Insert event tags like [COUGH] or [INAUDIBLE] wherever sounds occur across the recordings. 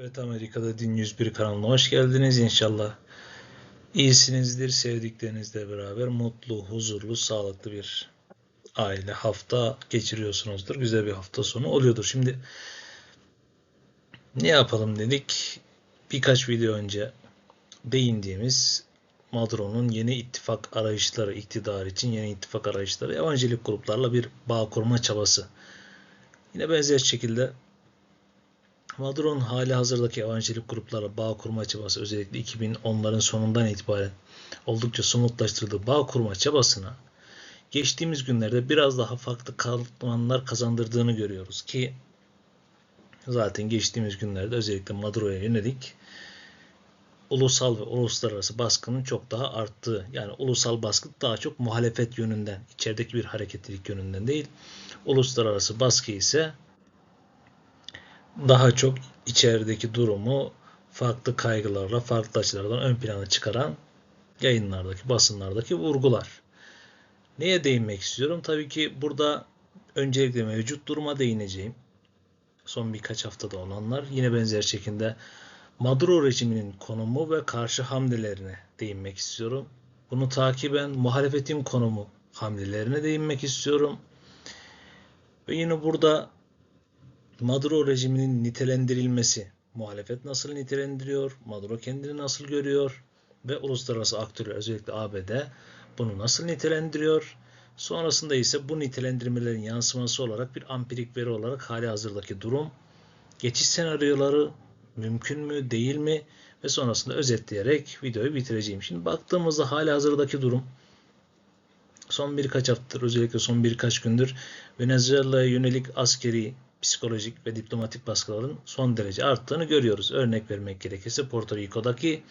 Evet Amerika'da Din 101 kanalına hoş geldiniz. İnşallah iyisinizdir. Sevdiklerinizle beraber mutlu, huzurlu, sağlıklı bir aile hafta geçiriyorsunuzdur. Güzel bir hafta sonu oluyordur. Şimdi ne yapalım dedik. Birkaç video önce değindiğimiz Maduro'nun yeni ittifak arayışları, iktidar için yeni ittifak arayışları, evangelik gruplarla bir bağ kurma çabası. Yine benzer şekilde Maduro'nun hali hazırdaki evangelik gruplarla bağ kurma çabası özellikle 2010'ların sonundan itibaren oldukça somutlaştırdığı bağ kurma çabasına geçtiğimiz günlerde biraz daha farklı katmanlar kazandırdığını görüyoruz ki zaten geçtiğimiz günlerde özellikle Maduro'ya yönelik ulusal ve uluslararası baskının çok daha arttığı yani ulusal baskı daha çok muhalefet yönünden içerideki bir hareketlilik yönünden değil uluslararası baskı ise daha çok içerideki durumu farklı kaygılarla, farklı açılardan ön plana çıkaran yayınlardaki, basınlardaki vurgular. Neye değinmek istiyorum? Tabii ki burada öncelikle mevcut duruma değineceğim. Son birkaç haftada olanlar. Yine benzer şekilde Maduro rejiminin konumu ve karşı hamlelerine değinmek istiyorum. Bunu takiben muhalefetin konumu hamlelerine değinmek istiyorum. Ve yine burada Maduro rejiminin nitelendirilmesi, muhalefet nasıl nitelendiriyor, Maduro kendini nasıl görüyor ve uluslararası aktörler özellikle ABD bunu nasıl nitelendiriyor? Sonrasında ise bu nitelendirmelerin yansıması olarak bir ampirik veri olarak hali hazırdaki durum, geçiş senaryoları mümkün mü, değil mi ve sonrasında özetleyerek videoyu bitireceğim. Şimdi baktığımızda hali hazırdaki durum son birkaç haftadır özellikle son birkaç gündür Venezuela'ya yönelik askeri psikolojik ve diplomatik baskıların son derece arttığını görüyoruz. Örnek vermek gerekirse Porto Rico'daki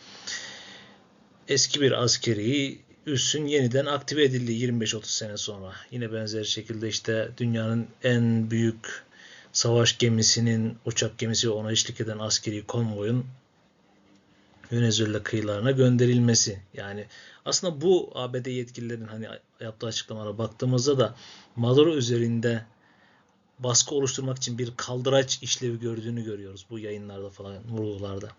eski bir askeri üssün yeniden aktive edildiği 25-30 sene sonra. Yine benzer şekilde işte dünyanın en büyük savaş gemisinin, uçak gemisi ona eşlik eden askeri konvoyun Venezuela kıyılarına gönderilmesi. Yani aslında bu ABD yetkililerin hani yaptığı açıklamalara baktığımızda da Maduro üzerinde baskı oluşturmak için bir kaldıraç işlevi gördüğünü görüyoruz bu yayınlarda falan, vurgularda.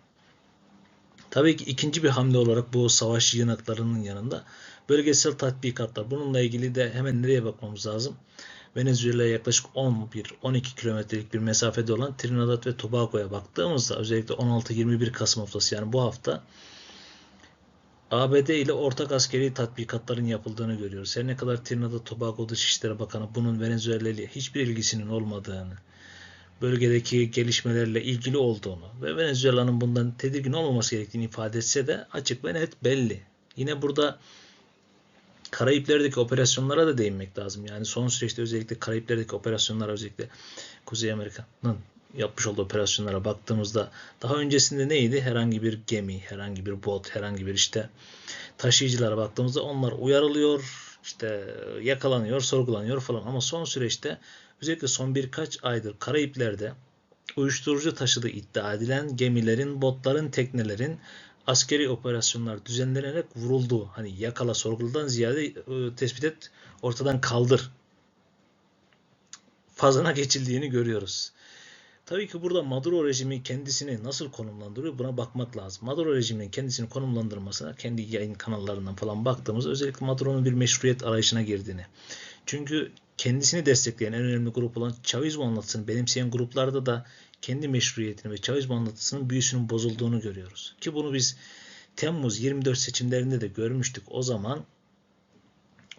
Tabii ki ikinci bir hamle olarak bu savaş yığınaklarının yanında bölgesel tatbikatlar. Bununla ilgili de hemen nereye bakmamız lazım? Venezuela'ya yaklaşık 11-12 kilometrelik bir mesafede olan Trinidad ve Tobago'ya baktığımızda özellikle 16-21 Kasım haftası yani bu hafta ABD ile ortak askeri tatbikatların yapıldığını görüyoruz. Her ne kadar Trinidad Tobago Dışişleri Bakanı bunun Venezuela ile hiçbir ilgisinin olmadığını, bölgedeki gelişmelerle ilgili olduğunu ve Venezuela'nın bundan tedirgin olmaması gerektiğini ifade etse de açık ve net belli. Yine burada Karayipler'deki operasyonlara da değinmek lazım. Yani son süreçte özellikle Karayipler'deki operasyonlara özellikle Kuzey Amerika'nın yapmış olduğu operasyonlara baktığımızda daha öncesinde neydi? Herhangi bir gemi, herhangi bir bot, herhangi bir işte taşıyıcılara baktığımızda onlar uyarılıyor, işte yakalanıyor, sorgulanıyor falan. Ama son süreçte özellikle son birkaç aydır Karayipler'de uyuşturucu taşıdığı iddia edilen gemilerin, botların, teknelerin askeri operasyonlar düzenlenerek vurulduğu, hani yakala sorguladan ziyade e, tespit et, ortadan kaldır fazına geçildiğini görüyoruz. Tabii ki burada Maduro rejimi kendisini nasıl konumlandırıyor buna bakmak lazım. Maduro rejiminin kendisini konumlandırmasına kendi yayın kanallarından falan baktığımız özellikle Maduro'nun bir meşruiyet arayışına girdiğini. Çünkü kendisini destekleyen en önemli grup olan Chavismo anlatısını benimseyen gruplarda da kendi meşruiyetini ve Chavismo anlatısının büyüsünün bozulduğunu görüyoruz. Ki bunu biz Temmuz 24 seçimlerinde de görmüştük. O zaman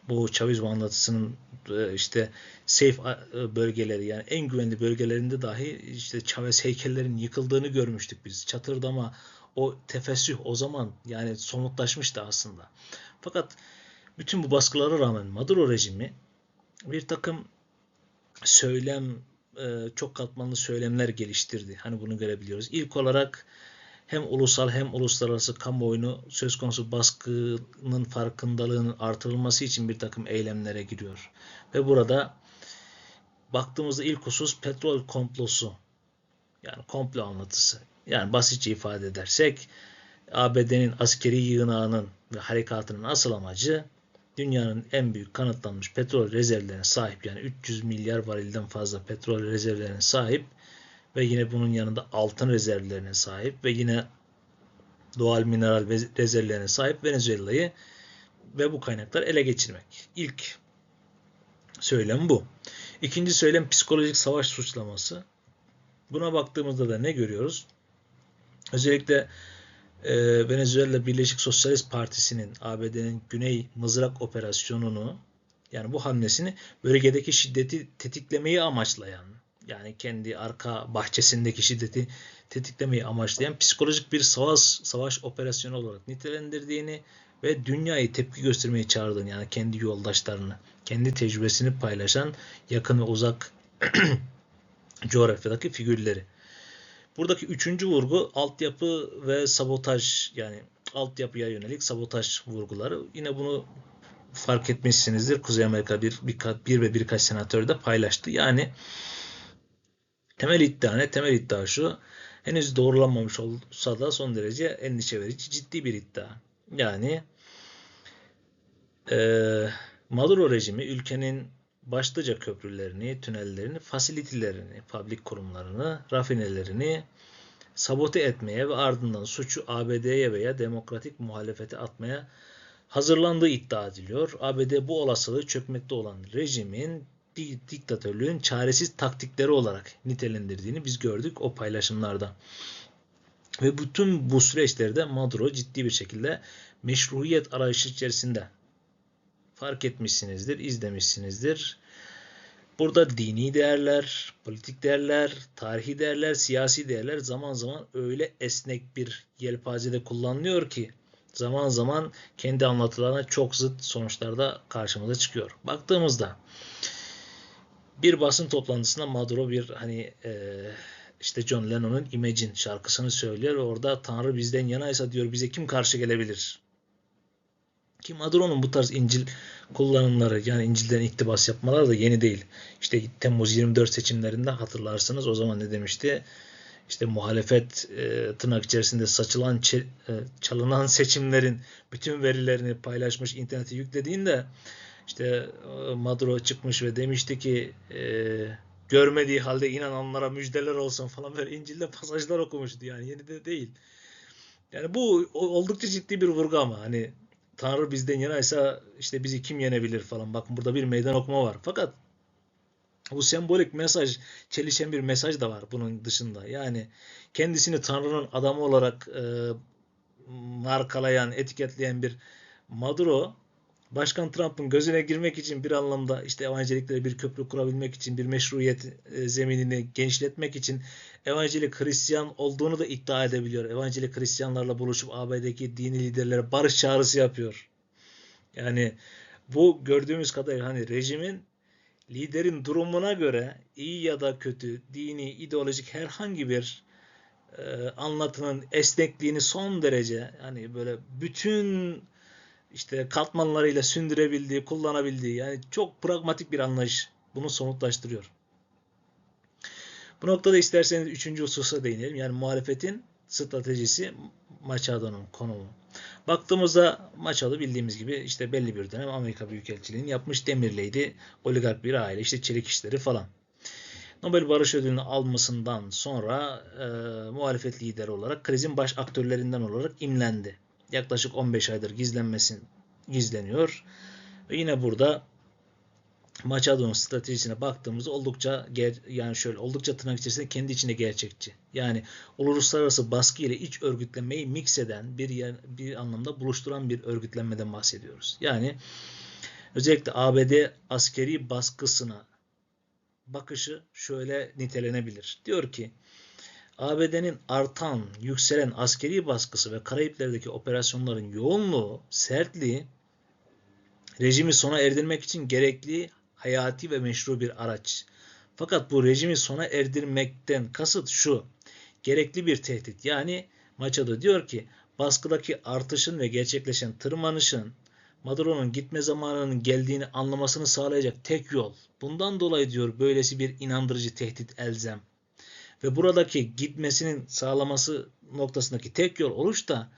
bu Chavismo anlatısının e, işte safe e, bölgeleri yani en güvenli bölgelerinde dahi işte Chavez heykellerin yıkıldığını görmüştük biz. Çatırdama o tefessüh o zaman yani somutlaşmıştı aslında. Fakat bütün bu baskılara rağmen Maduro rejimi bir takım söylem e, çok katmanlı söylemler geliştirdi. Hani bunu görebiliyoruz. İlk olarak hem ulusal hem uluslararası kamuoyunu söz konusu baskının farkındalığının artırılması için bir takım eylemlere giriyor. Ve burada baktığımızda ilk husus petrol komplosu. Yani komplo anlatısı. Yani basitçe ifade edersek ABD'nin askeri yığınağının ve harekatının asıl amacı dünyanın en büyük kanıtlanmış petrol rezervlerine sahip yani 300 milyar varilden fazla petrol rezervlerine sahip ve yine bunun yanında altın rezervlerine sahip ve yine doğal mineral rezervlerine sahip Venezuela'yı ve bu kaynaklar ele geçirmek. İlk söylem bu. İkinci söylem psikolojik savaş suçlaması. Buna baktığımızda da ne görüyoruz? Özellikle e, Venezuela Birleşik Sosyalist Partisi'nin ABD'nin Güney Mızrak operasyonunu yani bu hamlesini bölgedeki şiddeti tetiklemeyi amaçlayan yani kendi arka bahçesindeki şiddeti tetiklemeyi amaçlayan psikolojik bir savaş savaş operasyonu olarak nitelendirdiğini ve dünyayı tepki göstermeye çağırdığını yani kendi yoldaşlarını, kendi tecrübesini paylaşan yakın ve uzak [CLEARS THROAT] coğrafyadaki figürleri. Buradaki üçüncü vurgu altyapı ve sabotaj yani altyapıya yönelik sabotaj vurguları. Yine bunu fark etmişsinizdir. Kuzey Amerika bir, bir, bir ve birkaç senatör de paylaştı. Yani temel iddia ne? Temel iddia şu. Henüz doğrulanmamış olsa da son derece endişe verici ciddi bir iddia. Yani e, Maduro rejimi ülkenin başlıca köprülerini, tünellerini, fasilitilerini, public kurumlarını, rafinelerini sabote etmeye ve ardından suçu ABD'ye veya demokratik muhalefete atmaya hazırlandığı iddia ediliyor. ABD bu olasılığı çökmekte olan rejimin diktatörlüğün çaresiz taktikleri olarak nitelendirdiğini biz gördük o paylaşımlarda. Ve bütün bu süreçlerde Maduro ciddi bir şekilde meşruiyet arayışı içerisinde fark etmişsinizdir, izlemişsinizdir. Burada dini değerler, politik değerler, tarihi değerler, siyasi değerler zaman zaman öyle esnek bir yelpazede kullanılıyor ki zaman zaman kendi anlatılarına çok zıt sonuçlarda karşımıza çıkıyor. Baktığımızda bir basın toplantısında Maduro bir hani e, işte John Lennon'un Imagine şarkısını söylüyor ve orada Tanrı bizden yanaysa diyor bize kim karşı gelebilir? Ki Maduro'nun bu tarz İncil kullanımları yani İncil'den iktibas yapmaları da yeni değil. İşte Temmuz 24 seçimlerinde hatırlarsınız o zaman ne demişti? İşte muhalefet e, tırnak içerisinde saçılan e, çalınan seçimlerin bütün verilerini paylaşmış internete yüklediğinde işte e, Maduro çıkmış ve demişti ki e, görmediği halde inananlara müjdeler olsun falan böyle İncil'de pasajlar okumuştu yani yeni de değil. Yani bu oldukça ciddi bir vurgu ama hani Tanrı bizden yanaysa işte bizi kim yenebilir falan. Bakın burada bir meydan okuma var. Fakat bu sembolik mesaj, çelişen bir mesaj da var bunun dışında. Yani kendisini Tanrı'nın adamı olarak e, markalayan, etiketleyen bir Maduro Başkan Trump'ın gözüne girmek için bir anlamda işte evanceliklere bir köprü kurabilmek için bir meşruiyet e, zeminini genişletmek için evangelik Hristiyan olduğunu da iddia edebiliyor. Evangelik Hristiyanlarla buluşup AB'deki dini liderlere barış çağrısı yapıyor. Yani bu gördüğümüz kadar hani rejimin liderin durumuna göre iyi ya da kötü, dini, ideolojik herhangi bir e, anlatının esnekliğini son derece hani böyle bütün işte katmanlarıyla sündürebildiği, kullanabildiği yani çok pragmatik bir anlayış bunu somutlaştırıyor. Bu noktada isterseniz üçüncü hususa değinelim. Yani muhalefetin stratejisi Machado'nun konumu. Baktığımızda Machado bildiğimiz gibi işte belli bir dönem Amerika Büyükelçiliğini yapmış demirleydi. Oligark bir aile işte çelik işleri falan. Nobel Barış Ödülünü almasından sonra e, muhalefet lideri olarak krizin baş aktörlerinden olarak imlendi yaklaşık 15 aydır gizlenmesin gizleniyor. Ve yine burada Machado'nun stratejisine baktığımızda oldukça yani şöyle oldukça tırnak içerisinde kendi içinde gerçekçi. Yani uluslararası baskı ile iç örgütlenmeyi mix eden bir yer, bir anlamda buluşturan bir örgütlenmeden bahsediyoruz. Yani özellikle ABD askeri baskısına bakışı şöyle nitelenebilir. Diyor ki ABD'nin artan, yükselen askeri baskısı ve Karayipler'deki operasyonların yoğunluğu, sertliği rejimi sona erdirmek için gerekli hayati ve meşru bir araç. Fakat bu rejimi sona erdirmekten kasıt şu. Gerekli bir tehdit. Yani Machado diyor ki baskıdaki artışın ve gerçekleşen tırmanışın Maduro'nun gitme zamanının geldiğini anlamasını sağlayacak tek yol. Bundan dolayı diyor böylesi bir inandırıcı tehdit elzem ve buradaki gitmesinin sağlaması noktasındaki tek yol oluş da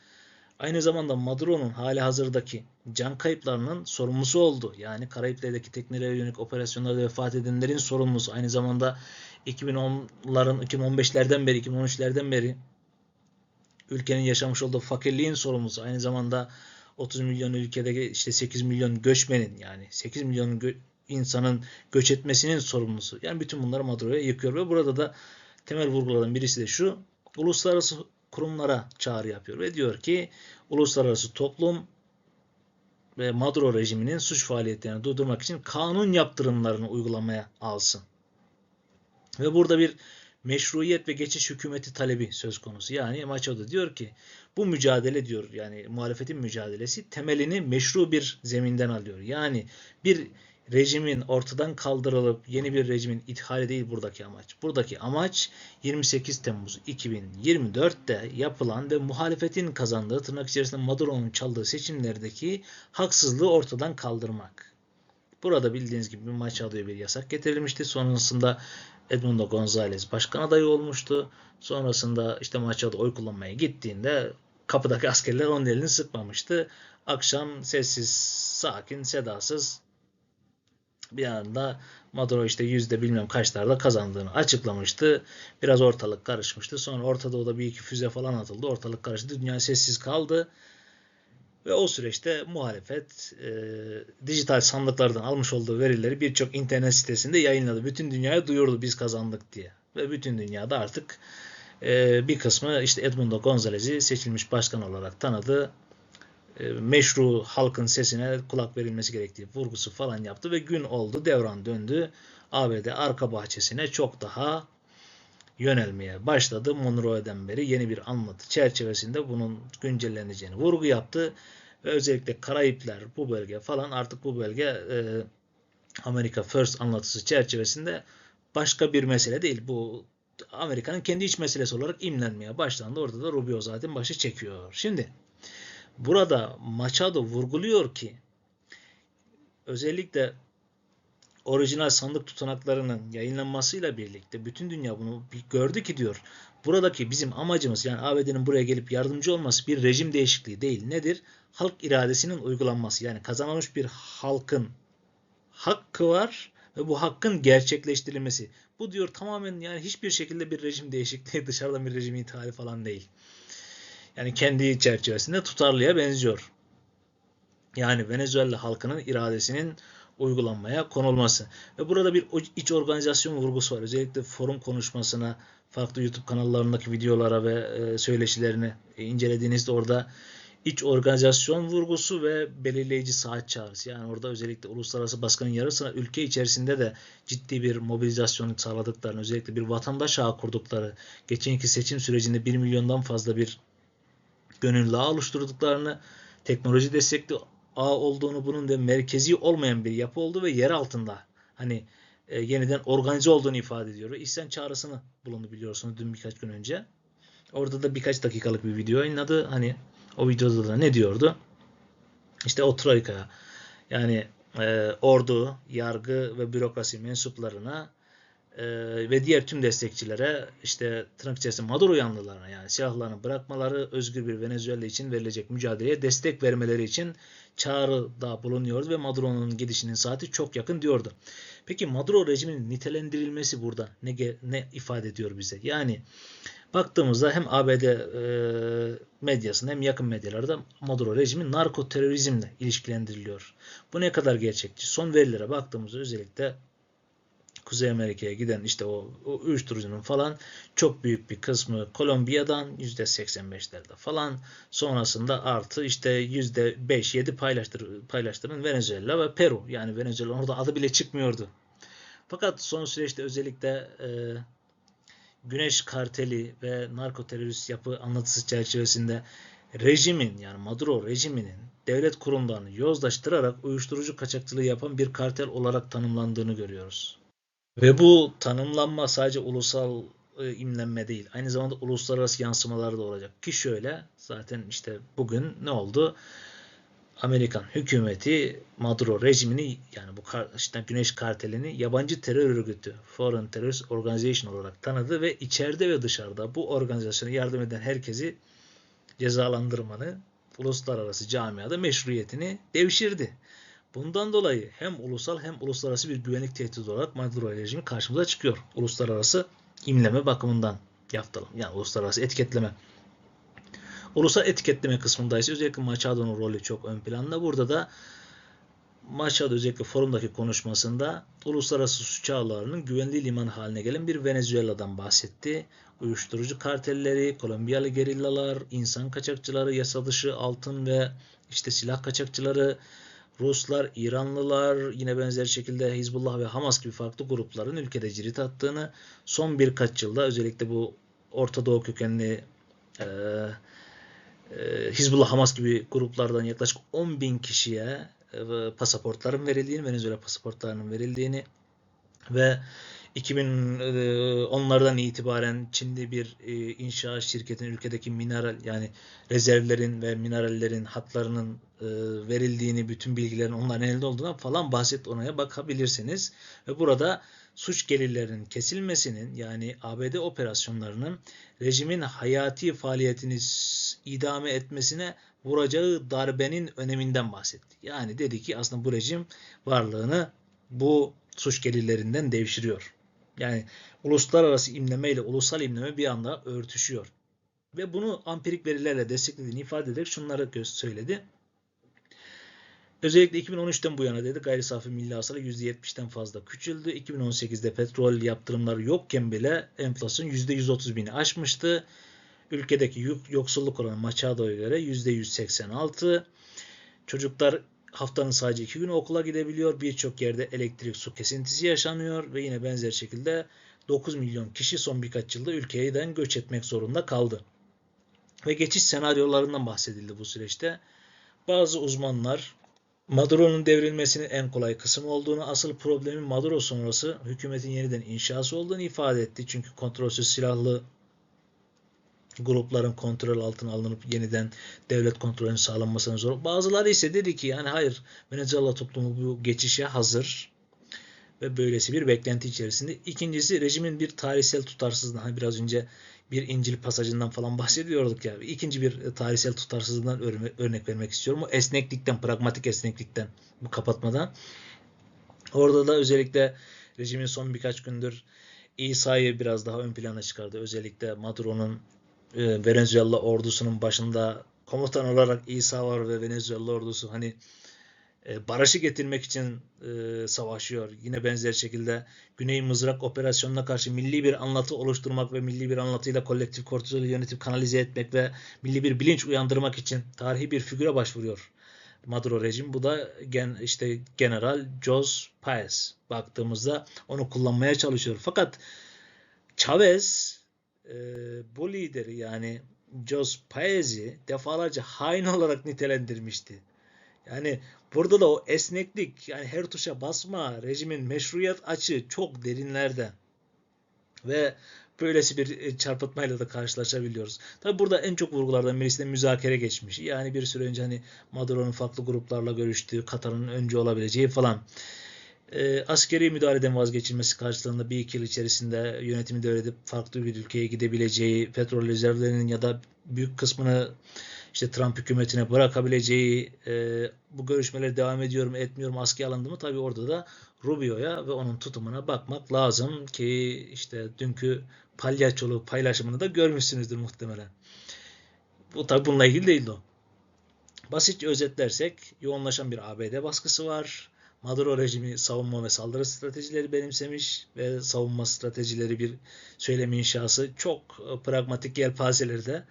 aynı zamanda Maduro'nun hali hazırdaki can kayıplarının sorumlusu oldu. Yani Karayipler'deki teknelere yönelik operasyonlarda vefat edenlerin sorumlusu. Aynı zamanda 2010'ların 2015'lerden beri 2013'lerden beri ülkenin yaşamış olduğu fakirliğin sorumlusu aynı zamanda 30 milyon ülkedeki işte 8 milyon göçmenin yani 8 milyon gö- insanın göç etmesinin sorumlusu. Yani bütün bunları Maduro'ya yıkıyor ve burada da temel vurgulardan birisi de şu. Uluslararası kurumlara çağrı yapıyor ve diyor ki uluslararası toplum ve Maduro rejiminin suç faaliyetlerini durdurmak için kanun yaptırımlarını uygulamaya alsın. Ve burada bir meşruiyet ve geçiş hükümeti talebi söz konusu. Yani Machado diyor ki bu mücadele diyor yani muhalefetin mücadelesi temelini meşru bir zeminden alıyor. Yani bir rejimin ortadan kaldırılıp yeni bir rejimin ithali değil buradaki amaç. Buradaki amaç 28 Temmuz 2024'te yapılan ve muhalefetin kazandığı tırnak içerisinde Maduro'nun çaldığı seçimlerdeki haksızlığı ortadan kaldırmak. Burada bildiğiniz gibi Machado'ya bir yasak getirilmişti. Sonrasında Edmundo Gonzalez başkan adayı olmuştu. Sonrasında işte Machado oy kullanmaya gittiğinde kapıdaki askerler onun elini sıkmamıştı. Akşam sessiz, sakin, sedasız bir anda Maduro işte yüzde bilmem kaçlarda kazandığını açıklamıştı. Biraz ortalık karışmıştı. Sonra Orta Doğu'da bir iki füze falan atıldı. Ortalık karıştı. Dünya sessiz kaldı. Ve o süreçte muhalefet e, dijital sandıklardan almış olduğu verileri birçok internet sitesinde yayınladı. Bütün dünyaya duyurdu biz kazandık diye. Ve bütün dünyada artık e, bir kısmı işte Edmundo Gonzalez'i seçilmiş başkan olarak tanıdı. E, meşru halkın sesine kulak verilmesi gerektiği vurgusu falan yaptı ve gün oldu devran döndü. ABD arka bahçesine çok daha yönelmeye başladı. Monroe'den beri yeni bir anlatı çerçevesinde bunun güncelleneceğini vurgu yaptı. Ve özellikle Karayipler bu bölge falan artık bu bölge e, Amerika First anlatısı çerçevesinde başka bir mesele değil. Bu Amerika'nın kendi iç meselesi olarak imlenmeye başlandı. Orada da Rubio zaten başı çekiyor. Şimdi burada Machado vurguluyor ki özellikle orijinal sandık tutanaklarının yayınlanmasıyla birlikte bütün dünya bunu gördü ki diyor. Buradaki bizim amacımız yani ABD'nin buraya gelip yardımcı olması bir rejim değişikliği değil. Nedir? Halk iradesinin uygulanması. Yani kazanılmış bir halkın hakkı var ve bu hakkın gerçekleştirilmesi. Bu diyor tamamen yani hiçbir şekilde bir rejim değişikliği, [LAUGHS] dışarıdan bir rejim ithali falan değil. Yani kendi çerçevesinde tutarlıya benziyor. Yani Venezuela halkının iradesinin uygulanmaya konulması. Ve burada bir iç organizasyon vurgusu var. Özellikle forum konuşmasına, farklı YouTube kanallarındaki videolara ve e, söyleşilerini incelediğinizde orada iç organizasyon vurgusu ve belirleyici saat çağrısı. Yani orada özellikle uluslararası baskının yarısına ülke içerisinde de ciddi bir mobilizasyon sağladıklarını, özellikle bir vatandaş ağı kurdukları, geçenki seçim sürecinde 1 milyondan fazla bir gönüllü ağ oluşturduklarını, teknoloji destekli ağ olduğunu, bunun da merkezi olmayan bir yapı olduğu ve yer altında hani e, yeniden organize olduğunu ifade ediyor. Ve isyan çağrısını bulundu biliyorsunuz dün birkaç gün önce. Orada da birkaç dakikalık bir video yayınladı. Hani o videoda da ne diyordu? İşte o troika yani e, ordu, yargı ve bürokrasi mensuplarına e, ve diğer tüm destekçilere işte tırnak içerisinde Maduro yanlılarına yani silahlarını bırakmaları, özgür bir Venezuela için verilecek mücadeleye destek vermeleri için çağrıda bulunuyordu ve Maduro'nun gidişinin saati çok yakın diyordu. Peki Maduro rejiminin nitelendirilmesi burada ne, ne ifade ediyor bize? Yani baktığımızda hem ABD e, medyasında hem yakın medyalarda Maduro rejimi narko terörizmle ilişkilendiriliyor. Bu ne kadar gerçekçi? Son verilere baktığımızda özellikle Kuzey Amerika'ya giden işte o, o uyuşturucunun falan çok büyük bir kısmı Kolombiya'dan %85'lerde falan sonrasında artı işte %5-7 paylaştır, paylaştırın Venezuela ve Peru. Yani Venezuela orada adı bile çıkmıyordu. Fakat son süreçte özellikle e, Güneş karteli ve narko terörist yapı anlatısı çerçevesinde rejimin yani Maduro rejiminin devlet kurumlarını yozlaştırarak uyuşturucu kaçakçılığı yapan bir kartel olarak tanımlandığını görüyoruz. Ve bu tanımlanma sadece ulusal e, imlenme değil. Aynı zamanda uluslararası yansımaları da olacak. Ki şöyle zaten işte bugün ne oldu? Amerikan hükümeti Maduro rejimini yani bu işte Güneş kartelini yabancı terör örgütü Foreign Terrorist Organization olarak tanıdı ve içeride ve dışarıda bu organizasyona yardım eden herkesi cezalandırmanı uluslararası camiada meşruiyetini devşirdi. Bundan dolayı hem ulusal hem uluslararası bir güvenlik tehdidi olarak Maduro rejimi karşımıza çıkıyor. Uluslararası imleme bakımından yaptıralım. Yani uluslararası etiketleme. Ulusal etiketleme kısmında ise özellikle Machado'nun rolü çok ön planda. Burada da Machado özellikle forumdaki konuşmasında uluslararası suç ağlarının güvenli liman haline gelen bir Venezuela'dan bahsetti. Uyuşturucu kartelleri, Kolombiyalı gerillalar, insan kaçakçıları, yasa dışı altın ve işte silah kaçakçıları, Ruslar, İranlılar, yine benzer şekilde Hizbullah ve Hamas gibi farklı grupların ülkede cirit attığını, son birkaç yılda özellikle bu Orta Doğu kökenli e, e, Hizbullah, Hamas gibi gruplardan yaklaşık 10 bin kişiye e, pasaportların verildiğini, Venezuela pasaportlarının verildiğini ve 2010'lardan itibaren Çin'de bir e, inşaat şirketinin ülkedeki mineral yani rezervlerin ve minerallerin hatlarının e, verildiğini, bütün bilgilerin onların elinde olduğuna falan bahset onaya bakabilirsiniz. Ve burada suç gelirlerinin kesilmesinin yani ABD operasyonlarının rejimin hayati faaliyetini idame etmesine vuracağı darbenin öneminden bahsetti. Yani dedi ki aslında bu rejim varlığını bu suç gelirlerinden devşiriyor. Yani uluslararası imleme ile ulusal imleme bir anda örtüşüyor. Ve bunu ampirik verilerle desteklediğini ifade ederek şunları söyledi. Özellikle 2013'ten bu yana dedi gayri safi milli hasıla %70'den fazla küçüldü. 2018'de petrol yaptırımları yokken bile enflasyon %130 bini aşmıştı. Ülkedeki yoksulluk oranı Machado'ya göre %186. Çocuklar haftanın sadece iki günü okula gidebiliyor. Birçok yerde elektrik su kesintisi yaşanıyor ve yine benzer şekilde 9 milyon kişi son birkaç yılda ülkeden göç etmek zorunda kaldı. Ve geçiş senaryolarından bahsedildi bu süreçte. Bazı uzmanlar Maduro'nun devrilmesinin en kolay kısım olduğunu, asıl problemin Maduro sonrası hükümetin yeniden inşası olduğunu ifade etti. Çünkü kontrolsüz silahlı grupların kontrol altına alınıp yeniden devlet kontrolünün sağlanmasına zor. Bazıları ise dedi ki yani hayır Venezuela toplumu bu geçişe hazır ve böylesi bir beklenti içerisinde. İkincisi rejimin bir tarihsel tutarsızlığı. Hani biraz önce bir İncil pasajından falan bahsediyorduk ya. İkinci bir tarihsel tutarsızlığından örnek vermek istiyorum. O esneklikten, pragmatik esneklikten bu kapatmadan. Orada da özellikle rejimin son birkaç gündür İsa'yı biraz daha ön plana çıkardı. Özellikle Maduro'nun e, Venezuela ordusunun başında komutan olarak İsa var ve Venezuela ordusu hani e, barışı getirmek için e, savaşıyor. Yine benzer şekilde Güney Mızrak operasyonuna karşı milli bir anlatı oluşturmak ve milli bir anlatıyla kolektif kortizolü yönetip kanalize etmek ve milli bir bilinç uyandırmak için tarihi bir figüre başvuruyor. Maduro rejim. Bu da gen, işte General Jos Paez. Baktığımızda onu kullanmaya çalışıyor. Fakat Chavez e, bu lideri yani Jos Paez'i defalarca hain [LAUGHS] olarak nitelendirmişti. Yani burada da o esneklik yani her tuşa basma rejimin meşruiyet açı çok derinlerde ve böylesi bir e, çarpıtmayla da karşılaşabiliyoruz. Tabi burada en çok vurgulardan birisi de müzakere geçmiş. Yani bir süre önce hani Maduro'nun farklı gruplarla görüştüğü, Katar'ın önce olabileceği falan e, askeri müdahaleden vazgeçilmesi karşılığında bir iki yıl içerisinde yönetimi devredip farklı bir ülkeye gidebileceği, petrol rezervlerinin ya da büyük kısmını işte Trump hükümetine bırakabileceği e, bu görüşmeler devam ediyorum etmiyorum askıya alındı mı tabii orada da Rubio'ya ve onun tutumuna bakmak lazım ki işte dünkü palyaçolu paylaşımını da görmüşsünüzdür muhtemelen. Bu tabii bununla ilgili değildi o. Basitçe özetlersek yoğunlaşan bir ABD baskısı var. Maduro rejimi savunma ve saldırı stratejileri benimsemiş ve savunma stratejileri bir söylem inşası çok e, pragmatik yelpazelerde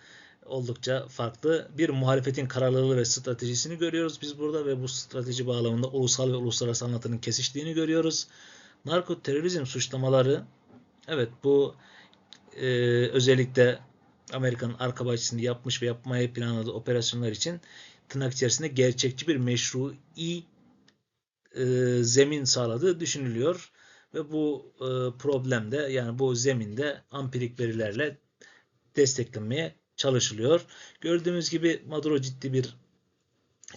oldukça farklı bir muhalefetin kararlılığı ve stratejisini görüyoruz biz burada ve bu strateji bağlamında ulusal ve uluslararası anlatının kesiştiğini görüyoruz. Narko terörizm suçlamaları evet bu e, özellikle Amerika'nın arka bahçesinde yapmış ve yapmayı planladığı operasyonlar için tırnak içerisinde gerçekçi bir meşru i e, zemin sağladığı düşünülüyor ve bu e, problemde yani bu zeminde ampirik verilerle desteklenmeye çalışılıyor. Gördüğümüz gibi Maduro ciddi bir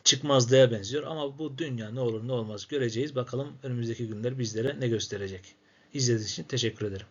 çıkmazlığa benziyor ama bu dünya ne olur ne olmaz göreceğiz. Bakalım önümüzdeki günler bizlere ne gösterecek. İzlediğiniz için teşekkür ederim.